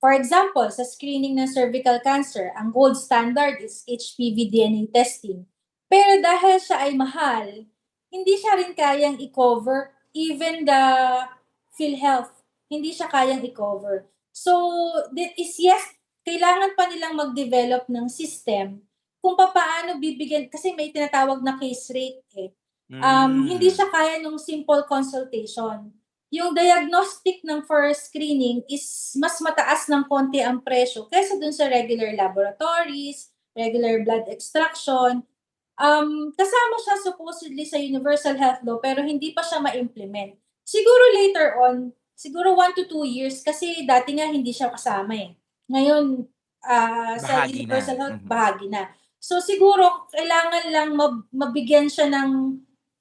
For example, sa screening ng cervical cancer, ang gold standard is HPV DNA testing. Pero dahil siya ay mahal, hindi siya rin kayang i-cover even the PhilHealth. Hindi siya kayang i-cover. So, that is yes, kailangan pa nilang mag-develop ng system kung paano bibigyan, kasi may tinatawag na case rate eh. Um, hindi Hmm. siya kaya nung simple consultation. Yung diagnostic ng first screening is mas mataas ng konti ang presyo kaysa dun sa regular laboratories, regular blood extraction. Um, kasama siya supposedly sa Universal Health Law pero hindi pa siya ma-implement. Siguro later on, siguro 1 to 2 years kasi dati nga hindi siya kasama eh. Ngayon, ah, sa Bahagi na, Universal Health, mhm. bahagi na. So siguro kailangan lang mab- mabigyan siya ng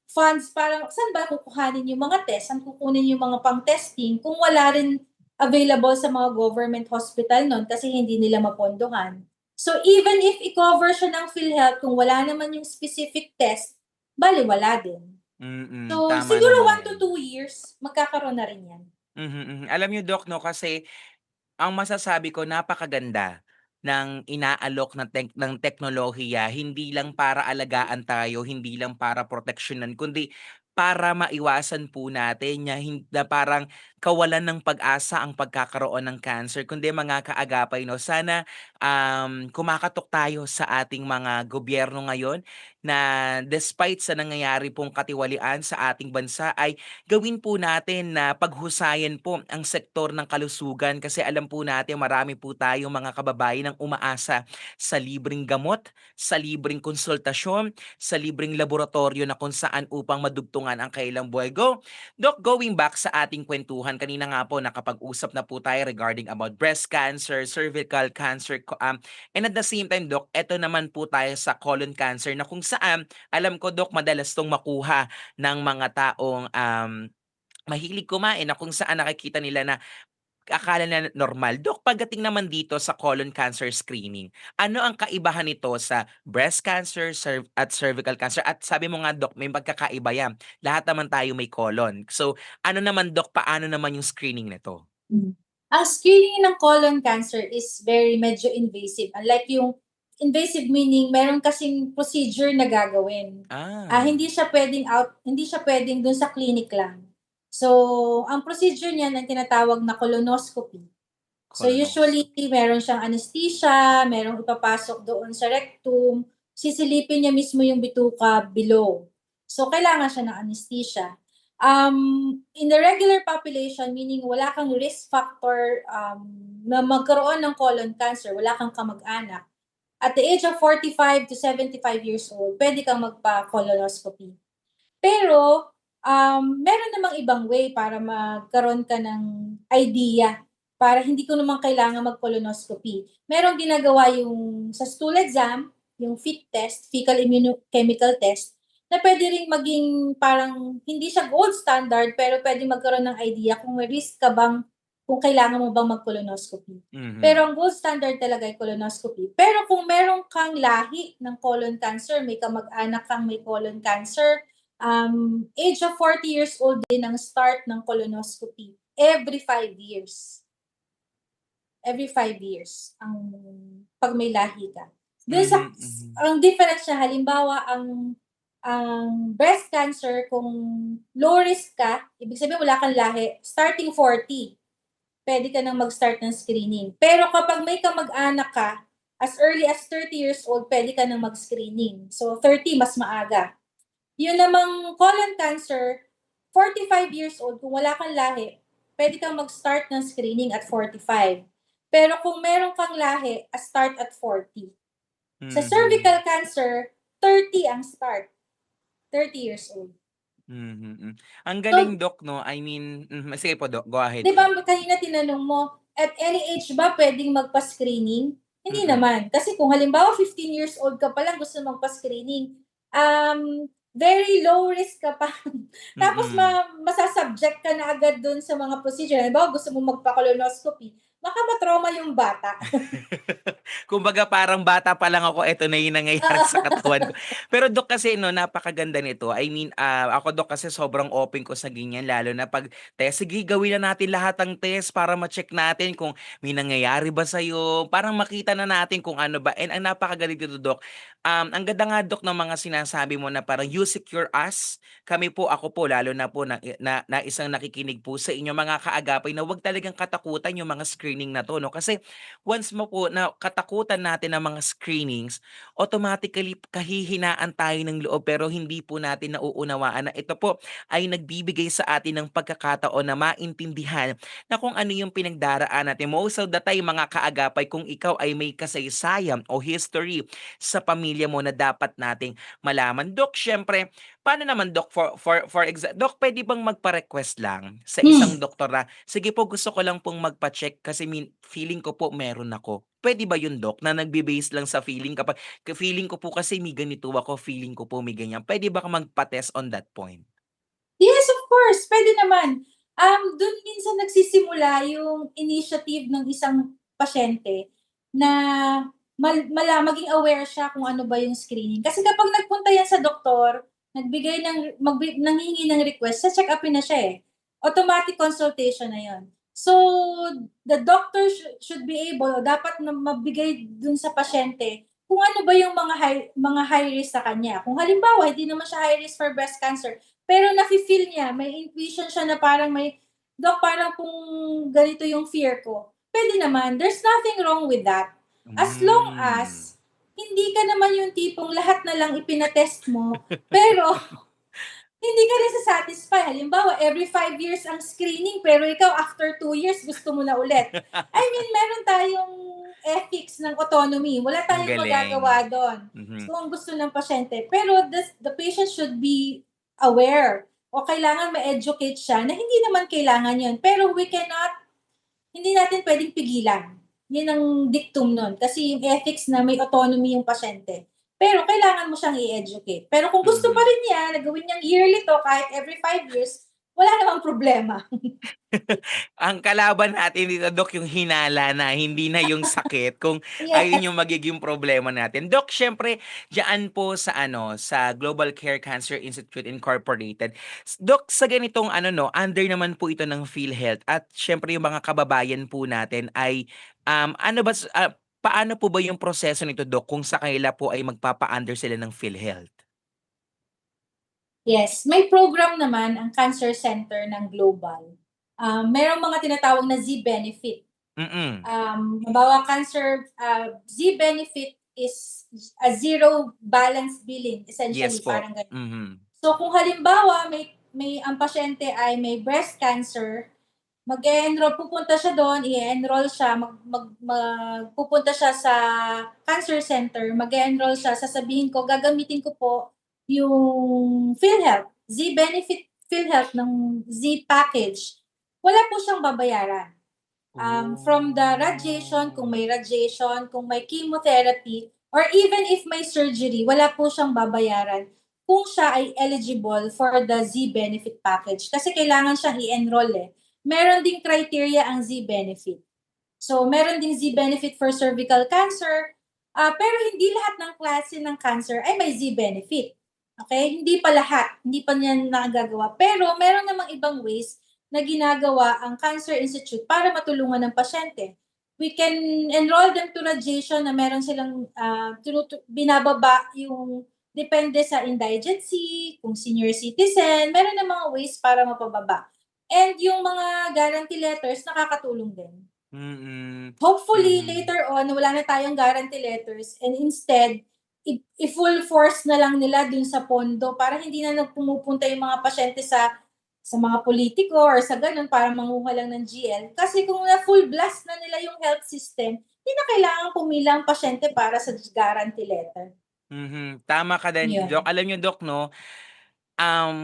funds para saan ba kukuhanin yung mga test, saan kukunin yung mga pang-testing kung wala rin available sa mga government hospital nun kasi hindi nila mapondohan. So even if i-cover siya ng PhilHealth kung wala naman yung specific test, bali wala din. Mm, So tama siguro naman 1 to yan. 2 years magkakaroon na rin yan. Mhm, mhm. Alam niyo Doc 'no, kasi ang masasabi ko napakaganda ng inaalok ng tek ng teknolohiya hindi lang para alagaan tayo, hindi lang para proteksyonan kundi para maiwasan po natin na na parang kawalan ng pag-asa ang pagkakaroon ng cancer kundi mga kaagapay 'no. Sana, um, kumakatok tayo sa ating mga gobyerno ngayon na despite sa nangyayari pong katiwalian sa ating bansa ay gawin po natin na paghusayan po ang sektor ng kalusugan kasi alam po natin marami po tayong mga kababayan ang umaasa sa libreng gamot, sa libreng konsultasyon, sa libreng laboratorio na kung saan upang madugtungan ang kailang buhay. Go Doc, going back sa ating kuwentuhan, kanina nga po nakapag-usap na po tayo regarding about breast cancer, cervical cancer, um, and at the same time Doc, eto naman po tayo sa colon cancer na kung saan alam ko Doc madalas 'tong makuha ng mga taong, um, mahilig kumain na kung saan nakikita nila na akala nila normal. Doc, pagdating naman dito sa colon cancer screening, ano ang kaibahan nito sa breast cancer, cerv at cervical cancer? At sabi mo nga Doc, may pagkakaiba yan. Lahat naman tayo may colon. So, ano naman Doc, paano naman yung screening nito? Mm. Ang screening ng colon cancer is very medyo invasive. Unlike yung invasive meaning meron kasing procedure na gagawin. Ah, Ah. hindi siya pwedeng out, hindi siya pwedeng dun sa clinic lang. So, ang procedure niyan ang tinatawag na colonoscopy. So usually Colonoscopy. meron siyang anesthesia, merong ipapasok doon sa rectum, sisilipin niya mismo yung bituka below. So kailangan siya ng anesthesia. Um, in the regular population, meaning wala kang risk factor um, na magkaroon ng colon cancer, wala kang kamag-anak, at the age of 45 to 75 years old, pwede kang magpa-colonoscopy. Pero, um, meron namang ibang way para magkaroon ka ng idea para hindi ko naman kailangan mag-colonoscopy. Merong ginagawa yung sa stool exam, yung FIT test, fecal immunochemical test, na pwede ring maging parang hindi siya gold standard pero pwede magkaroon ng idea kung may risk ka bang kung kailangan mo bang mag-colonoscopy. Mhm. Pero ang gold standard talaga ay colonoscopy. Pero kung meron kang lahi ng colon cancer, may kamag-anak kang may colon cancer, um, age of 40 years old din ang start ng colonoscopy every 5 years. Every 5 years ang pag may lahi ka. Dun sa, Mhm, mhm. ang difference niya, halimbawa, ang ang breast cancer, kung low risk ka, ibig sabihin wala kang lahi, starting 40, pwede ka nang mag-start ng screening. Pero kapag may kamag-anak ka, as early as 30 years old, pwede ka nang mag-screening. So 30, mas maaga. Yun namang colon cancer, 45 years old, kung wala kang lahi, pwede kang mag-start ng screening at 45. Pero kung meron kang lahi, a start at 40. Sa Mhm. cervical cancer, 30 ang start. 30 years old. Mhm, hmm. Ang So galing Doc 'no, I mean mhm, sige po Doc, go ahead 'Di ba kanina tinanong mo, at any age ba pwedeng magpa-screening? Hindi Mm. naman. Kasi kung halimbawa 15 years old ka pa lang gusto magpa-screening, um, very low risk ka pa. Tapos Mm. ma masa-subject ka na agad dun sa mga procedure. Halimbawa gusto mong magpa-colonoscopy, baka ma-trauma yung bata. Kumbaga parang bata pa lang ako, eto na yung nangyayari sa katawan ko. Pero Dok kasi 'no, napakaganda nito. I mean, ah, ako Dok kasi sobrang open ko sa ganyan lalo na 'pag test, sige gawin na natin lahat ng test para ma-check natin kung may nangyayari ba sa'yo, parang makita na natin kung ano ba. And ang napakagaling dito Dok, um, ang ganda nga Dok ng mga sinasabi mo na parang you secure us. Kami po, ako po lalo na po na na na isang nakikinig po sa inyo mga kaagapay na 'wag talagang katakutan yung mga screening na 'to 'no. Kasi once mo po na katakutan natin ang mga screenings, automatically kahihinaan tayo ng loob pero hindi po natin nauunawaan na ito po ay nagbibigay sa atin ng pagkakataon na maintindihan na kung ano yung pinagdaraan natin. Most of the time mga kaagapay kung ikaw ay may kasaysayan o history sa pamilya mo na dapat nating malaman. Dok, syempre, paano naman Dok for for for exa Dok, puwede bang magpa-request lang sa isang Hmm. doktor na, "Sige po gusto ko lang pong magpa-check kasi min feeling ko po meron ako." Puwede ba yun Dok, na nagbe-base lang sa feeling kapag ka feeling ko po kasi may ganito ako, feeling ko po may ganyan. Puwede ba magpa-test on that point? Yes, of course, puwede naman. Um, dun minsan nagsisimula yung initiative ng isang pasyente na mal mala maging aware siya kung ano ba yung screening. Kasi kapag nagpunta yan sa doktor, nagbigay ng magbi nanghihingi ng request, che-check-upin na siya, eh. Automatic consultation na yun. So, the doctor shou should be able o dapat na magbigay dun sa pasyente kung ano ba yung mga high mga high risk sa kanya. Kung halimbawa, hindi naman siya high risk for breast cancer, pero nafi-feel niya, may intuition siya na parang may, "Doc, parang kung ganito yung fear ko." Puwede naman, there's nothing wrong with that. As long Hmm. as hindi ka naman yung tipong lahat na lang ipina-test mo, pero hindi ka nasa-satisfy. Halimbawa, every 5 years ang screening, pero ikaw after 2 years gusto mo na ulit. I mean, meron tayong ethics ng autonomy, wala tayong magagawa dun. Mhm. Kung ang gusto ng pasyente. Pero this the patient should be aware o kailangan ma-educate siya na hindi naman kailangan yun. Pero we cannot hindi natin puwedeng pigilan. Yun ang dictum nun. Kasi yung ethics na may autonomy yung pasyente. Pero kailangan mo siyang i-educate. Pero kung gusto pa Mhm. rin niya na gawin niyang yearly 'to kahit every 5 years, wala namang problema. Ang kalaban natin dito Dok yung hinala na, hindi na yung sakit kung ayun Yes. yung magiging problema natin. Dok, siyempre diyaan po sa ano, sa Global Care Cancer Institute Incorporated. S Dok, sa ganitong ano 'no, under naman po ito ng PhilHealth at siyempre yung mga kababayan po natin ay, um, ano ba ah, paano po ba yung proseso nito Dok kung sa kanila po ay magpapa-under sila ng PhilHealth? Yes, may program naman ang cancer center ng global. Um, merong mga tinatawag na Z-benefit. Mm. Um, halimbawa cancer, ah, Z-benefit is a zero balance billing essentially, Yes po. parang gano'n. Mhm. So kung halimbawa may may ang pasyente ay may breast cancer, mag-e-enroll pupunta siya dun, i-e-enroll siya, mag mag mag pupunta siya sa cancer center, mag-e-enroll siya, sasabihin ko, "Gagamitin ko po yung PhilHealth, Z-benefit PhilHealth ng Z package." Wala po siyang babayaran. Um, from the radiation, kung may radiation, kung may chemotherapy, or even if may surgery, wala po siyang babayaran kung siya ay eligible for the Z-benefit package. Kasi kailangan siyang i-enroll, eh. Meron ding criteria ang Z-benefit. So, meron ding Z-benefit for cervical cancer, ah, pero hindi lahat ng klase ng cancer ay may Z-benefit, okey? Hindi pa lahat, hindi pa niyan nagagawa. Pero meron namang ibang ways na ginagawa ang Cancer Institute para matulungan ang pasyente. We can enroll them to radiation na meron silang, tinutu binababa yung depende sa indigency, kung senior citizen, meron ng mga ways para mapababa. And yung mga guarantee letters nakakatulong din. Mm. Hopefully, Mhm. later on wala na tayong guarantee letters and instead i-full force na lang nila dun sa pondo para hindi na lang pumupunta yung mga pasyente sa sa mga pulitiko or sa gano'n para manguha lang ng GL. Kasi kung na-full blast na nila yung health system, hindi na kailangang pumila ang pasyente para sa guarantee letter. Mhm, tama ka din Doc. Yun. Alam niyo Doc 'no, um,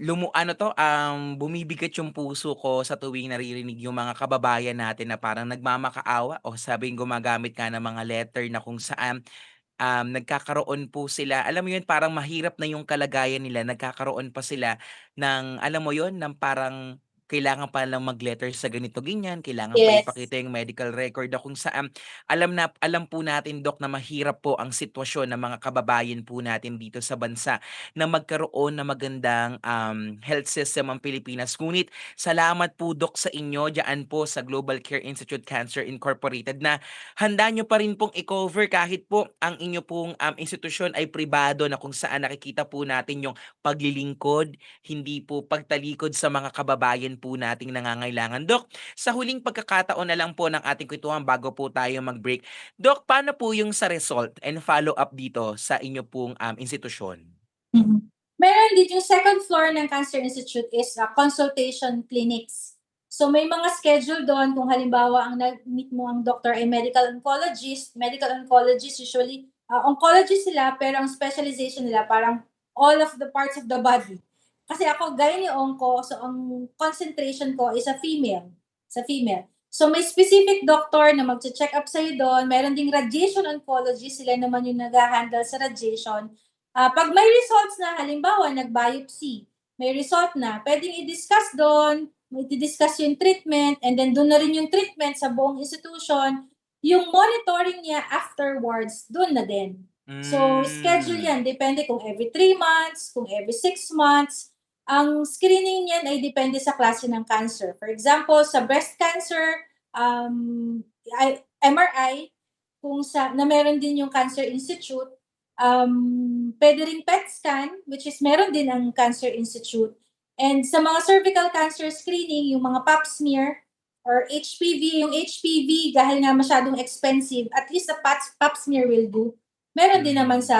lumu ano 'to, um, bumibigat yung puso ko sa tuwing naririnig yung mga kababayan natin na parang nagmamakaawa o sabing gumagamit nga ng mga letter na kung saan, um, nagkakaroon po sila alam mo yun, parang mahirap na yung kalagayan nila, nagkakaroon pa sila ng alam mo yun, ng parang kailangan pa lang mag-letter sa ganito ganyan, kailangan pa Yes. ipakita yung medical record na kung saan alam na alam po natin Dok na mahirap po ang sitwasyon ng mga kababayan po natin dito sa bansa na magkaroon ng magandang um, health system ang Pilipinas. Ngunit salamat po Dok sa inyo diyan po sa Global Care Institute Cancer Incorporated na handa nyo pa rin pong i-cover kahit po ang inyo pong um, institusyon ay pribado na kung saan nakikita po natin yung paglilingkod, hindi po pagtalikod sa mga kababayan po nating nangangailangan. Dok, sa huling pagkakataon na lang po ng ating kwentuhan bago po tayo mag-break. Dok, paano po yung sa result and follow-up dito sa inyo pong um, institusyon? Mhm. Meron din yung second floor ng Cancer Institute is uh, consultation clinics. So may mga schedule doon kung halimbawa ang nag-meet mo ang doctor ay medical oncologist. Medical oncologist usually, uh, oncologist sila pero ang specialization nila parang all of the parts of the body. Kasi ako gynae onco, so ang concentration ko is a female. Sa female. So may specific doctor na magche-check up sa'yo doon. Meron ding radiation oncologist, sila naman yung nag-handle sa radiation. Ah, pag may results na halimbawa nag-biopsy, may result na, pwedeng i-discuss doon, may i-discuss yung treatment and then doon na rin yung treatment sa buong institution. Yung monitoring niya afterwards, doon na din. So, schedule Mm. yan. Depende kung every 3 months, kung every 6 months. Ang screening niyan ay depende sa klase ng cancer. For example, sa breast cancer, um, MRI, kung sa, na meron din yung Cancer Institute, um, pwede rin PET scan, which is meron din ang Cancer Institute. And sa mga cervical cancer screening, yung mga pap smear or HPV, yung HPV dahil nga masyadong expensive, at least a pap, pap smear will do. Meron din Mm. naman sa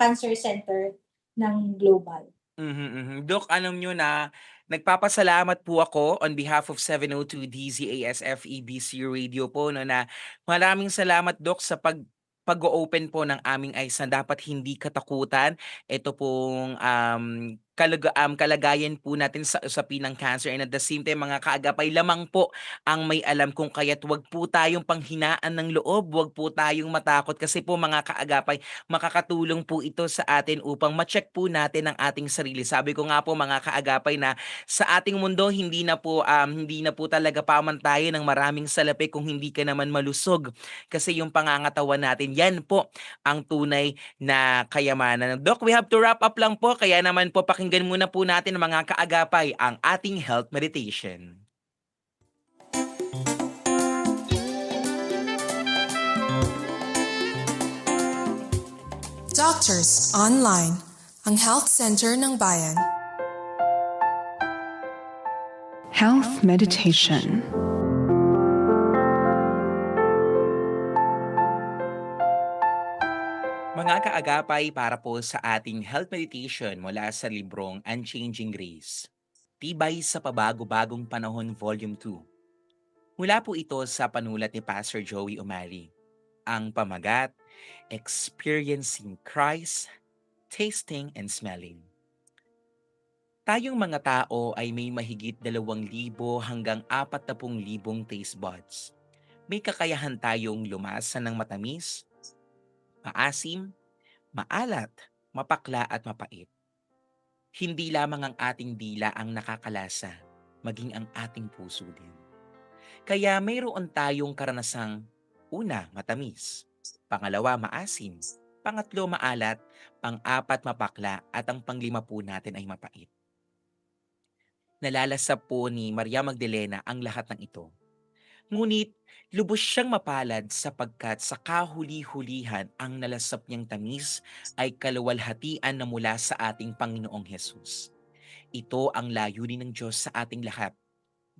cancer center ng global. Mhm, mhm. Dok, alam nyo na nagpapasalamat po ako on behalf of 702 DZASF EBC Radio po no na maraming salamat Dok sa pag pag-o-open po ng aming eyes na dapat hindi katakutan. Ito pong um, kalaga, um, kalagayan po natin sa usapin ng cancer and at the same time mga kaagapay lamang po ang may alam kung kaya't wag po tayong panghinaan ng loob, wag po tayong matakot kasi po mga kaagapay makakatulong po ito sa atin upang ma-check po natin ang ating sarili. Sabi ko nga po mga kaagapay na sa ating mundo hindi na po um, hindi na po talaga pamantayan ng maraming salapi kung hindi ka naman malusog kasi yung pangangatawan natin yan po ang tunay na kayamanan. Doc, we have to wrap up lang po kaya naman po pakinggan muna po natin mga kaagapay ang ating health meditation. Doctors Online, ang health center ng bayan. Health Meditation. Mga kaagapay para po sa ating health meditation mula sa librong Unchanging Grace. Tibay sa Pabago-Bagong Panahon Volume 2. Mula po ito sa panulat ni Pastor Joey Umali. Ang pamagat, Experiencing Christ, Tasting and Smelling. Tayong mga tao ay may mahigit 2,000 hanggang 40,000 taste buds. May kakayahan tayong lumasa ng matamis, maasim, maalat, mapakla at mapait. Hindi lamang ang ating dila ang nakakalasa, maging ang ating puso din. Kaya mayroon tayong karanasang una, matamis, pangalawa, maasim, pangatlo, maalat, pang-apat, mapakla, at ang panglima po natin ay mapait. Nalalasap po ni Maria Magdalena ang lahat ng ito. Ngunit lubos siyang mapalad sapagkat sa kahuli-hulihan ang nalasap niyang tamis ay kaluwalhatian na mula sa ating Panginoong Hesus. Ito ang layunin ng Diyos sa ating lahat.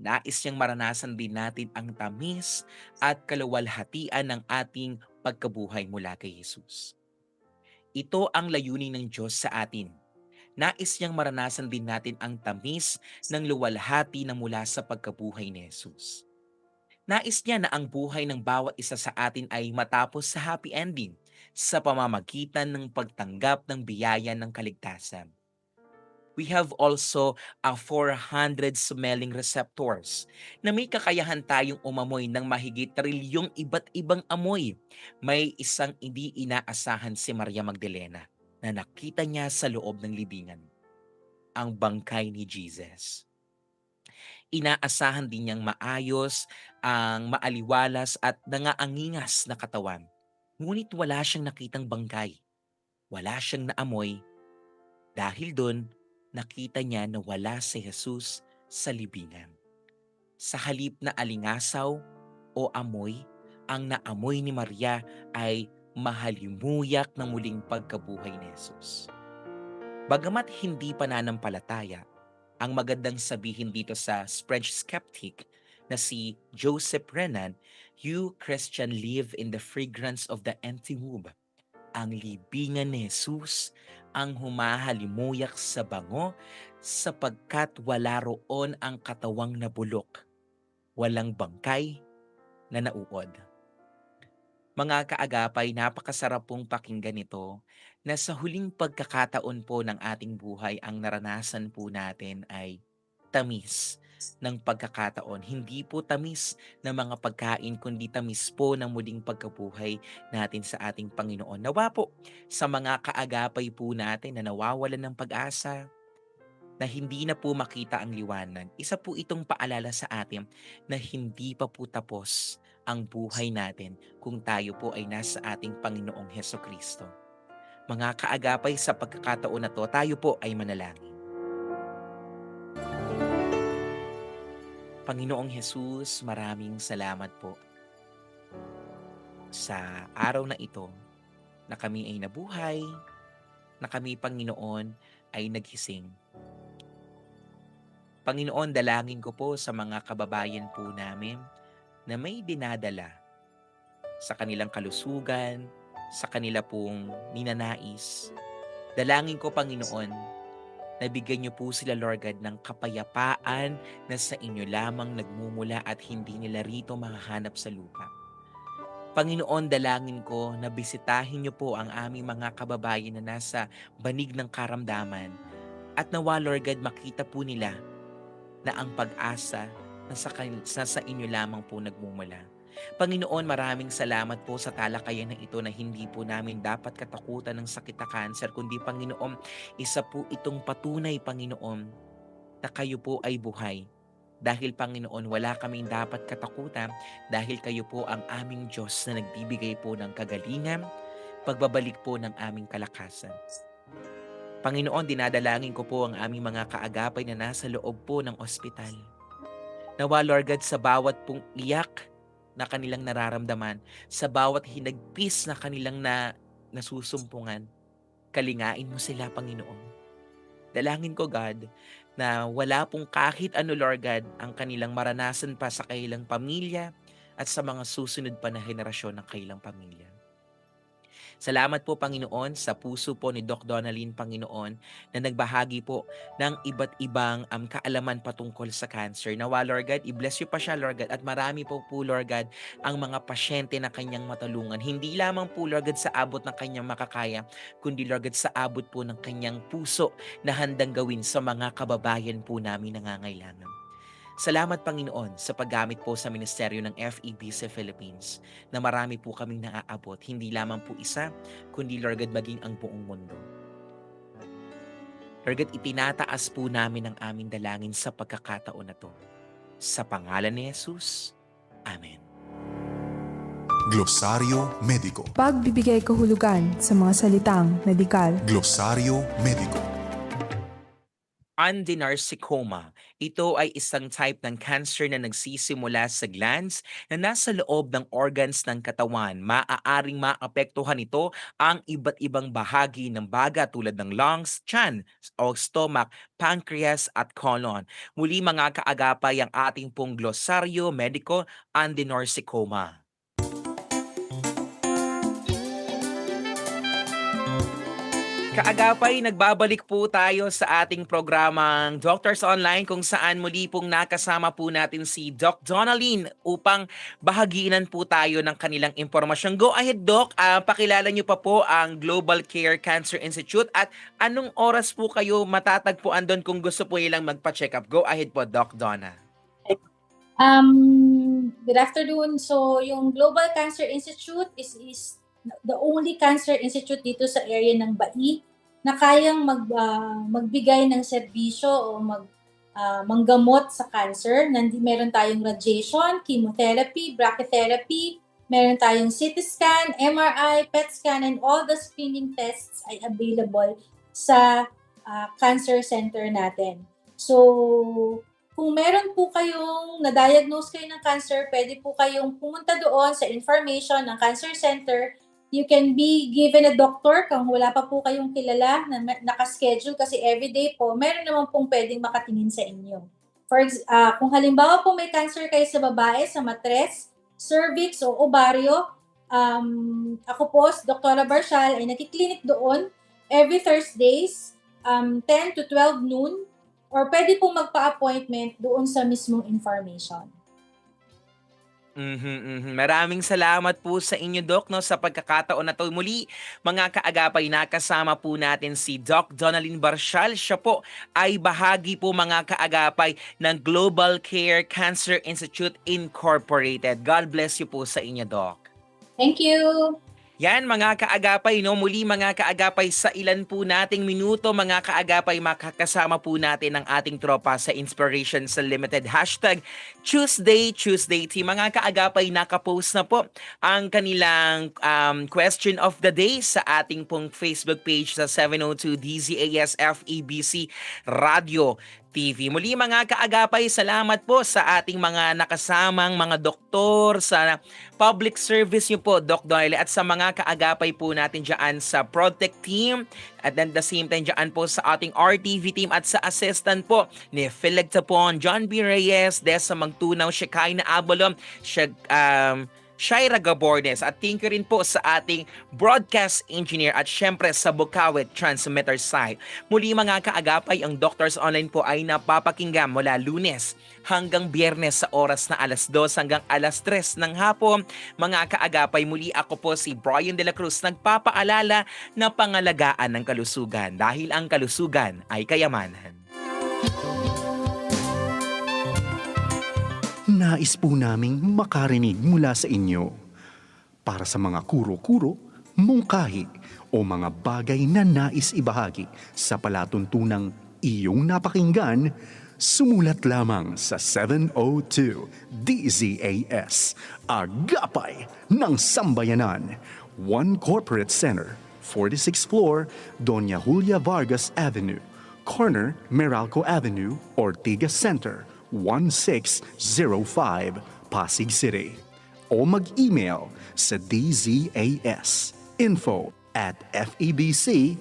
Nais niyang maranasan din natin ang tamis at kaluwalhatian ng ating pagkabuhay mula kay Jesus. Ito ang layunin ng Diyos sa atin. Nais niyang maranasan din natin ang tamis ng luwalhati na mula sa pagkabuhay ni Jesus. Nais niya na ang buhay ng bawat isa sa atin ay matapos sa happy ending sa pamamagitan ng pagtanggap ng biyaya ng kaligtasan. We have also a 400 smelling receptors na may kakayahan tayong umamoy ng mahigit trilyong iba't ibang amoy. May isang hindi inaasahan si Maria Magdalena na nakita niya sa loob ng libingan. Ang bangkay ni Jesus. inaasahan din niyang maayos, ang maaliwalas at nangaangingas na katawan. Ngunit wala siyang nakitang bangkay. Wala siyang naamoy. Dahil doon, nakita niya na wala si Jesus sa libingan. Sa halip na alingasaw o amoy, ang naamoy ni Maria ay mahalimuyak ng muling pagkabuhay ni Jesus. Bagamat hindi pananampalataya, ang magandang sabihin dito sa French skeptic na si Joseph Renan, You Christian live in the fragrance of the empty womb. Ang libingan ni Jesus ang humahalimuyak sa bango sapagkat wala roon ang katawang nabulok. Walang bangkay na nauod. Mga kaagapay, napakasarap pong pakinggan ito na sa huling pagkakataon po ng ating buhay ang naranasan po natin ay tamis ng pagkakataon. Hindi po tamis ng mga pagkain, kundi tamis po ng muling pagkabuhay natin sa ating Panginoon. Nawa po sa mga kaagapay po natin na nawawalan ng pag-asa, na hindi na po makita ang liwanag. Isa po itong paalala sa atin na hindi pa po tapos ang buhay natin kung tayo po ay nasa ating Panginoong Heso Kristo. Mga kaagapay sa pagkakataon na to, tayo po ay manalangin. Panginoong Jesus, maraming salamat po sa araw na ito na kami ay nabuhay, na kami, Panginoon, ay nagising. Panginoon, dalangin ko po sa mga kababayan po namin na may dinadala sa kanilang kalusugan, sa kanila pong ninanais. Dalangin ko, Panginoon, na bigyan niyo po sila, Lord God, ng kapayapaan na sa inyo lamang nagmumula at hindi nila rito mahahanap sa lupa. Panginoon, dalangin ko na bisitahin niyo po ang aming mga kababayan na nasa banig ng karamdaman at nawa, Lord God, makita po nila na ang pag-asa na sa, sa, sa inyo lamang po nagmumula. Panginoon, maraming salamat po sa talakayan na ito na hindi po namin dapat katakutan ng sakit na cancer, kundi Panginoon, isa po itong patunay, Panginoon, na kayo po ay buhay. Dahil Panginoon, wala kaming dapat katakutan dahil kayo po ang aming Diyos na nagbibigay po ng kagalingan, pagbabalik po ng aming kalakasan. Panginoon, dinadalangin ko po ang aming mga kaagapay na nasa loob po ng ospital. Nawa, Lord God, sa bawat pong iyak na kanilang nararamdaman, sa bawat hinagpis na kanilang na nasusumpungan, kalingain mo sila, Panginoon. Dalangin ko, God, na wala pong kahit ano, Lord God, ang kanilang maranasan pa sa kailang pamilya at sa mga susunod pa na henerasyon ng kailang pamilya. Salamat po Panginoon sa puso po ni Doc Donalyn Panginoon na nagbahagi po ng iba't ibang um, kaalaman patungkol sa cancer. Nawa Lord God, i-bless you pa siya Lord God at marami po po Lord God ang mga pasyente na kanyang matulungan. Hindi lamang po Lord God sa abot ng kanyang makakaya, kundi Lord God sa abot po ng kanyang puso na handang gawin sa mga kababayan po namin nangangailangan. Salamat Panginoon sa paggamit po sa ministeryo ng FEB sa Philippines na marami po kaming naaabot, hindi lamang po isa, kundi Lord God maging ang buong mundo. Lord God, itinataas po namin ang aming dalangin sa pagkakataon na to. Sa pangalan ni Jesus, Amen. Glosaryo Mediko. Pagbibigay kahulugan sa mga salitang medikal. Glosaryo Mediko. Undinarcoma. Ito ay isang type ng cancer na nagsisimula sa glands na nasa loob ng organs ng katawan. Maaaring maapektuhan ito ang iba't ibang bahagi ng baga tulad ng lungs, tiyan, o stomach, pancreas at colon. Muli mga kaagapay ang ating pong glosaryo mediko undinarcoma. Kaagapay, nagbabalik po tayo sa ating programang Doctors Online kung saan muli pong nakasama po natin si Doc Donalyn upang bahaginan po tayo ng kanilang impormasyon. Go ahead, Doc. Ah, pakilala niyo pa po ang Global Care Cancer Institute at anong oras po kayo matatagpuan doon kung gusto po nilang magpa-check up. Go ahead po, Doc Donna. Um, good afternoon. So, yung Global Cancer Institute is, is the only cancer institute dito sa area ng Bai na kayang mag, ah, magbigay ng serbisyo o mag, ah, manggamot sa cancer. Nandi, meron tayong radiation, chemotherapy, brachytherapy, meron tayong CT scan, MRI, PET scan, and all the screening tests ay available sa ah, cancer center natin. So, kung meron po kayong na-diagnose kayo ng cancer, pwede po kayong pumunta doon sa information ng cancer center. You can be given a doctor kung wala pa po kayong kilala na nakaschedule kasi everyday po, meron naman pong pwedeng makatingin sa inyo. For ah, kung halimbawa po may cancer kayo sa babae, sa matres, cervix o ovaryo, um, ako po, Dr. Barshal, ay nakiklinik doon every Thursdays, um, 10 to 12 noon, or pwede po magpa-appointment doon sa mismong information. Mhm, mhm. Maraming salamat po sa inyo, Doc, no, sa pagkakataon na to. Muli, mga kaagapay, nakasama po natin si Doc Donalyn Barshal. Siya po ay bahagi po mga kaagapay ng Global Care Cancer Institute Incorporated. God bless you po sa inyo, Doc. Thank you! Yan mga kaagapay, no? Muli mga kaagapay sa ilan po nating minuto, mga kaagapay, makakasama po natin ang ating tropa sa Inspiration sa Limited. Hashtag Tuesday, Tuesday Team. Mga kaagapay, nakapost na po ang kanilang um, question of the day sa ating pong Facebook page sa 702 DZAS FEBC Radio TV. Muli mga kaagapay, salamat po sa ating mga nakasamang mga doktor sa public service niyo po, Doc Doyle, at sa mga kaagapay po natin dyan sa Protect Team, at then the same time dyan po sa ating RTV team at sa assistant po ni Philip Tapon, John B. Reyes, Desa Magtunaw, Shekinah Abolom, Shag, um, Shaira Gabornes at thank you rin po sa ating broadcast engineer at syempre sa Bukawit Transmitter site. Muli mga kaagapay, ang Doctors Online po ay napapakinggan mula lunes hanggang biyernes sa oras na alas 2 hanggang alas 3 ng hapon. Mga kaagapay, muli ako po si Brian De La Cruz nagpapaalala na pangalagaan ng kalusugan dahil ang kalusugan ay kayamanan. Nais po naming makarinig mula sa inyo. Para sa mga kuro-kuro, mungkahi o mga bagay na nais ibahagi sa palatuntunang iyong napakinggan, sumulat lamang sa 702 DZAS, Agapay ng Sambayanan, One Corporate Center, 46th floor, Doña Julia Vargas Avenue, corner Meralco Avenue, Ortigas Center, 1605, Pasig City. O mag-email sa dzas info at febc.ph.